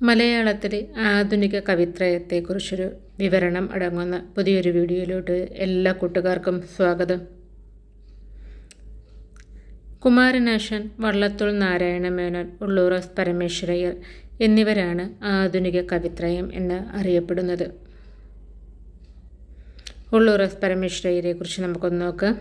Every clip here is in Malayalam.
മലയാളത്തിലെ ആധുനിക കവിത്രയത്തെക്കുറിച്ചൊരു വിവരണം അടങ്ങുന്ന പുതിയൊരു വീഡിയോയിലോട്ട് എല്ലാ കൂട്ടുകാർക്കും സ്വാഗതം. കുമാരനാശൻ വള്ളത്തോൾ നാരായണ മേനോൻ ഉള്ളൂറസ് പരമേശ്വരയ്യർ എന്നിവരാണ് ആധുനിക കവിത്രയം എന്ന് അറിയപ്പെടുന്നത്. ഉള്ളൂറസ് പരമേശ്വരയ്യരെക്കുറിച്ച് നമുക്കൊന്ന് നോക്കാം.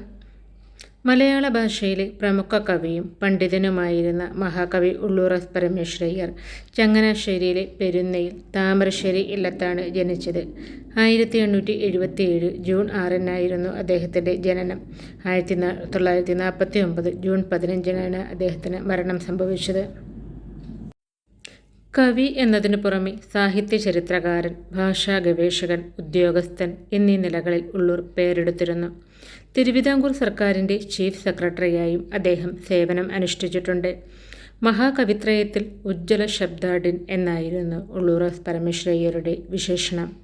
മലയാള ഭാഷയിലെ പ്രമുഖ കവിയും പണ്ഡിതനുമായിരുന്ന മഹാകവി ഉള്ളൂറ പരമേശ്വരയ്യർ ചങ്ങനാശ്ശേരിയിലെ പെരുന്നയിൽ താമരശ്ശേരി ഇല്ലത്താണ് ജനിച്ചത്. ആയിരത്തി എണ്ണൂറ്റി എഴുപത്തിയേഴ് ജൂൺ ആറിനായിരുന്നു അദ്ദേഹത്തിന്റെ ജനനം. ആയിരത്തി തൊള്ളായിരത്തി നാൽപ്പത്തി ഒമ്പത് ജൂൺ പതിനഞ്ചിനാണ് അദ്ദേഹത്തിന് മരണം സംഭവിച്ചത്. കവി എന്നതിനു പുറമെ സാഹിത്യ ചരിത്രകാരൻ ഭാഷാ ഗവേഷകൻ ഉദ്യോഗസ്ഥൻ എന്നീ നിലകളിൽ ഉള്ളൂർ പേരെടുത്തിരുന്നു. തിരുവിതാംകൂർ സർക്കാരിന്റെ ചീഫ് സെക്രട്ടറിയായും അദ്ദേഹം സേവനം അനുഷ്ഠിച്ചിട്ടുണ്ട്. മഹാകവിത്രയത്തിൽ ഉജ്ജ്വല ശബ്ദാഡിൻ എന്നായിരുന്നു ഉള്ളൂർ പരമേശ്വരയ്യരുടെ വിശേഷണം.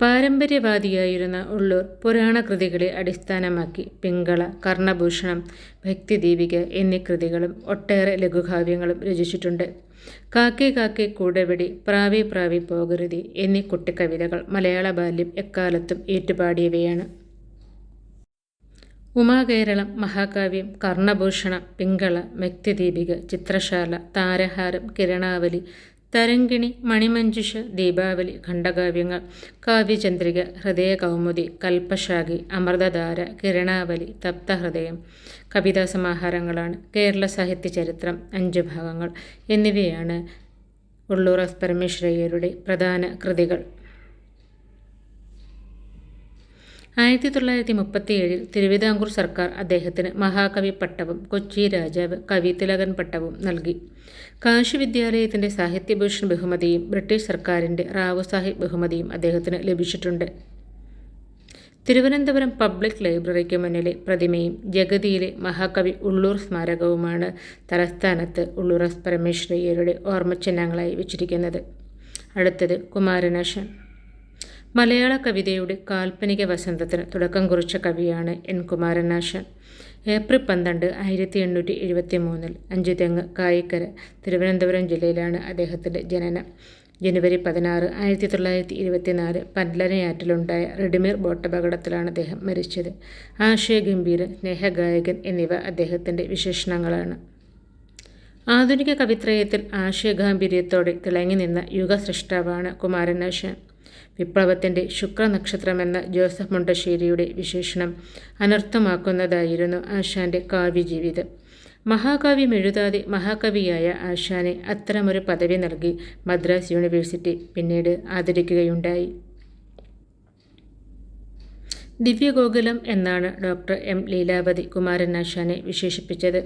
പാരമ്പര്യവാദിയായിരുന്ന ഉള്ളൂർ പുരാണ കൃതികളെ അടിസ്ഥാനമാക്കി പിങ്കള കർണഭൂഷണം ഭക്തിദീപിക എന്നീ കൃതികളും ഒട്ടേറെ ലഘുകാവ്യങ്ങളും രചിച്ചിട്ടുണ്ട്. കാക്കേ കാക്കേ കൂടവെടി പ്രാവി പ്രാവി പോകരുതി എന്നീ കുട്ടിക്കവിതകൾ മലയാള ബാല്യം എക്കാലത്തും ഏറ്റുപാടിയവയാണ്. ഉമാകേരളം മഹാകാവ്യം കർണഭൂഷണം പിങ്കള വ്യക്തിദീപിക ചിത്രശാല താരഹാരം കിരണാവലി തരങ്കിണി മണിമഞ്ജുഷ ദീപാവലി ഖണ്ഡകാവ്യങ്ങൾ കാവ്യചന്ദ്രിക ഹൃദയകൗമുദി കൽപ്പശാഖി അമൃതധാര കിരണാവലി തപ്തഹൃദയം കവിതാ സമാഹാരങ്ങളാണ് കേരള സാഹിത്യ ചരിത്രം അഞ്ച് ഭാഗങ്ങൾ എന്നിവയാണ് ഉള്ളൂർ എസ് പരമേശ്വരയ്യരുടെ പ്രധാന കൃതികൾ. ആയിരത്തി തൊള്ളായിരത്തി മുപ്പത്തിയേഴിൽ തിരുവിതാംകൂർ സർക്കാർ അദ്ദേഹത്തിന് മഹാകവി പട്ടവും കൊച്ചി രാജാവ് കവി തിലകൻ പട്ടവും നൽകി. കാശി വിദ്യാലയത്തിന്റെ സാഹിത്യഭൂഷൺ ബഹുമതിയും ബ്രിട്ടീഷ് സർക്കാരിന്റെ റാവു സാഹിബ് ബഹുമതിയും അദ്ദേഹത്തിന് ലഭിച്ചിട്ടുണ്ട്. തിരുവനന്തപുരം പബ്ലിക് ലൈബ്രറിക്ക് മുന്നിലെ പ്രതിമയും ജഗതിയിലെ മഹാകവി ഉള്ളൂർ സ്മാരകവുമാണ് തലസ്ഥാനത്ത് ഉള്ളൂർ പരമേശ്വരയ്യരുടെ ഓർമ്മചിഹ്നങ്ങളായി വെച്ചിരിക്കുന്നത്. അടുത്തത് കുമാരനാശൻ. മലയാള കവിതയുടെ കാൽപ്പനിക വസന്തത്തിന് തുടക്കം കുറിച്ച കവിയാണ് എൻ കുമാരനാശൻ. ഏപ്രിൽ പന്ത്രണ്ട് ആയിരത്തി എണ്ണൂറ്റി എഴുപത്തി മൂന്നിൽ അഞ്ചുതെങ്ങ് കായിക്കര തിരുവനന്തപുരം ജില്ലയിലാണ് അദ്ദേഹത്തിന്റെ ജനനം. ജനുവരി പതിനാറ് ആയിരത്തി തൊള്ളായിരത്തി ഇരുപത്തിനാല് പല്ലനയാറ്റിലുണ്ടായ റെഡിമീർ ബോട്ടപകടത്തിലാണ് അദ്ദേഹം മരിച്ചത്. ആശയഗംഭീരൻ സ്നേഹഗായകൻ എന്നിവ അദ്ദേഹത്തിന്റെ വിശേഷണങ്ങളാണ്. ആധുനിക കവിത്രയത്തിൽ ആശയഗാംഭീര്യത്തോടെ തിളങ്ങി നിന്ന യുഗസൃഷ്ടാവാണ് കുമാരനാശൻ. വിപ്ലവത്തിന്റെ ശുക്രനക്ഷത്രമെന്ന ജോസഫ് മുണ്ടശ്ശേരിയുടെ വിശേഷണം അനർത്ഥമാക്കുന്നതായിരുന്നു ആശാന്റെ കാവ്യജീവിതം. മഹാകാവ്യം എഴുതാതെ മഹാകവിയായ ആശാനെ അത്തരമൊരു പദവി നൽകി മദ്രാസ് യൂണിവേഴ്സിറ്റി പിന്നീട് ആദരിക്കുകയുണ്ടായി. ദിവ്യഗോകുലം എന്നാണ് ഡോക്ടർ എം ലീലാവതി കുമാരനാശാനെ വിശേഷിപ്പിച്ചത്.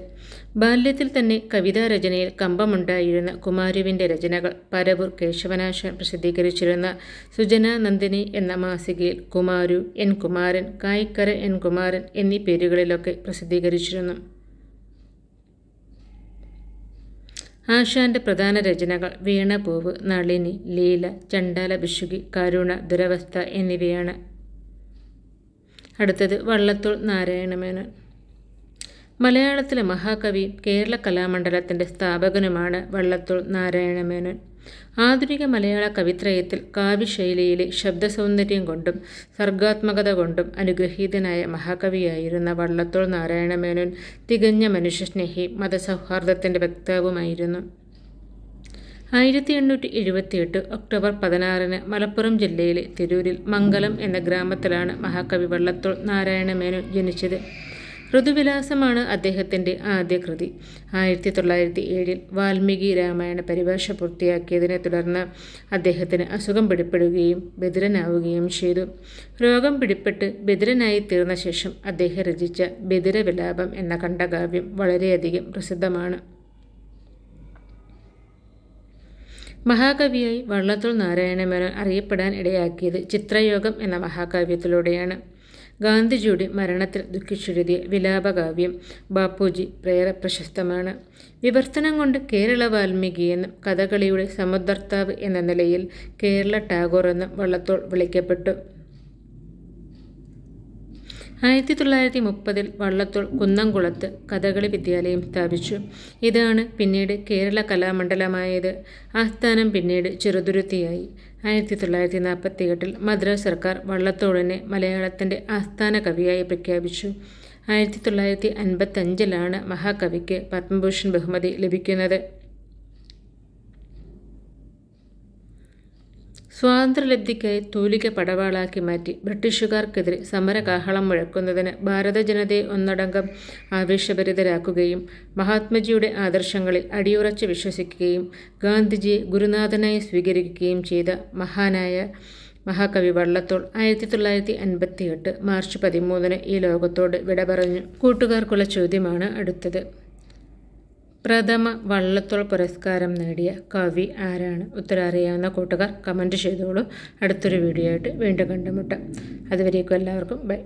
ബാല്യത്തിൽ തന്നെ കവിതാ രചനയിൽ കമ്പമുണ്ടായിരുന്ന കുമാരുവിന്റെ രചനകൾ പരവൂർ കേശവനാശാൻ പ്രസിദ്ധീകരിച്ചിരുന്ന സുജന സുജനാനന്ദിനി എന്ന മാസികയിൽ കുമാരു എൻ കുമാരൻ കായ്ക്കര എൻ കുമാരൻ എന്നീ പേരുകളിലൊക്കെ പ്രസിദ്ധീകരിച്ചിരുന്നു. ആശാന്റെ പ്രധാന രചനകൾ വീണപൂവ് നളിനി ലീല ചണ്ടാല ഭിഷുകി കരുണ ദുരവസ്ഥ എന്നിവയാണ്. അടുത്തത് വള്ളത്തോൾ നാരായണമേനോൻ. മലയാളത്തിലെ മഹാകവിയും കേരള കലാമണ്ഡലത്തിന്റെ സ്ഥാപകനുമാണ് വള്ളത്തോൾ നാരായണമേനോൻ. ആധുനിക മലയാള കവിത്രയത്തിൽ കാവ്യശൈലിയിലെ ശബ്ദസൗന്ദര്യം കൊണ്ടും സർഗാത്മകത കൊണ്ടും അനുഗ്രഹീതനായ മഹാകവിയായിരുന്ന വള്ളത്തോൾ നാരായണമേനോൻ തികഞ്ഞ മനുഷ്യസ്നേഹി മതസൗഹാർദ്ദത്തിന്റെ വക്താവുമായിരുന്നു. ആയിരത്തി എണ്ണൂറ്റി എഴുപത്തിയെട്ട് ഒക്ടോബർ പതിനാറിന് മലപ്പുറം ജില്ലയിലെ തിരൂരിൽ മംഗലം എന്ന ഗ്രാമത്തിലാണ് മഹാകവി വള്ളത്തോൾ നാരായണ മേനോൻ ജനിച്ചത്. ഋതുവിലാസമാണ് അദ്ദേഹത്തിന്റെ ആദ്യ കൃതി. ആയിരത്തി തൊള്ളായിരത്തി ഏഴിൽ വാൽമീകി രാമായണ പരിഭാഷ പൂർത്തിയാക്കിയതിനെ തുടർന്ന് അദ്ദേഹത്തിന് അസുഖം പിടിപ്പെടുകയും ബദിരനാവുകയും ചെയ്തു. രോഗം പിടിപ്പെട്ട് ബദിരനായി തീർന്ന ശേഷം അദ്ദേഹം രചിച്ച ബദിരവിലാപം എന്ന ഖണ്ഡകാവ്യം വളരെയധികം പ്രസിദ്ധമാണ്. മഹാകവിയായി വള്ളത്തോൾ നാരായണമേനോൻ അറിയപ്പെടാൻ ഇടയാക്കിയത് ചിത്രയോഗം എന്ന മഹാകാവ്യത്തിലൂടെയാണ്. ഗാന്ധിജിയുടെ മരണത്തിൽ ദുഃഖിച്ചെഴുതിയ വിലാപകാവ്യം ബാപ്പുജി പ്രേറെ പ്രശസ്തമാണ്. വിവർത്തനം കൊണ്ട് കേരള വാൽമീകി എന്നും കഥകളിയുടെ സമുദ്രത്താവ് എന്ന നിലയിൽ കേരള ടാഗോർ എന്നും വള്ളത്തോൾ വിളിക്കപ്പെട്ടു. ആയിരത്തി തൊള്ളായിരത്തി മുപ്പതിൽ വള്ളത്തോൾ കുന്നംകുളത്ത് കഥകളി വിദ്യാലയം സ്ഥാപിച്ചു. ഇതാണ് പിന്നീട് കേരള കലാമണ്ഡലമായത്. ആസ്ഥാനം പിന്നീട് ചെറുതുരുത്തിയായി. ആയിരത്തി തൊള്ളായിരത്തി നാൽപ്പത്തി എട്ടിൽ മദ്രാസ് സർക്കാർ വള്ളത്തോളിനെ മലയാളത്തിന്റെ ആസ്ഥാന കവിയായി പ്രഖ്യാപിച്ചു. ആയിരത്തി തൊള്ളായിരത്തി അൻപത്തഞ്ചിലാണ് മഹാകവിക്ക് പത്മഭൂഷൺ ബഹുമതി ലഭിക്കുന്നത്. സ്വാതന്ത്ര്യലബ്ധിക്കായി തൂലിക പടവാളാക്കി മാറ്റി ബ്രിട്ടീഷുകാർക്കെതിരെ സമരകാഹളം മുഴക്കുന്നതിന് ഭാരത ജനതയെ ഒന്നടങ്കം ആവേശഭരിതരാക്കുകയും മഹാത്മജിയുടെ ആദർശങ്ങളിൽ അടിയുറച്ച് വിശ്വസിക്കുകയും ഗാന്ധിജിയെ ഗുരുനാഥനായി സ്വീകരിക്കുകയും ചെയ്ത മഹാനായ മഹാകവി വള്ളത്തോൾ ആയിരത്തി തൊള്ളായിരത്തി അൻപത്തി എട്ട് മാർച്ച് പതിമൂന്നിന് ഈ ലോകത്തോട് വിട പറഞ്ഞു കൂട്ടുകാർക്കുള്ള ചോദ്യമാണ് അടുത്തത്. പ്രഥമ വള്ളത്തോൾ പുരസ്കാരം നേടിയ കവി ആരാണ്? ഉത്തരം അറിയാവുന്ന കൂട്ടുകാർ കമന്റ് ചെയ്തോളൂ. അടുത്തൊരു വീഡിയോ ആയിട്ട് വീണ്ടും കണ്ടുമുട്ടാം. അതുവരേക്കും എല്ലാവർക്കും ബൈ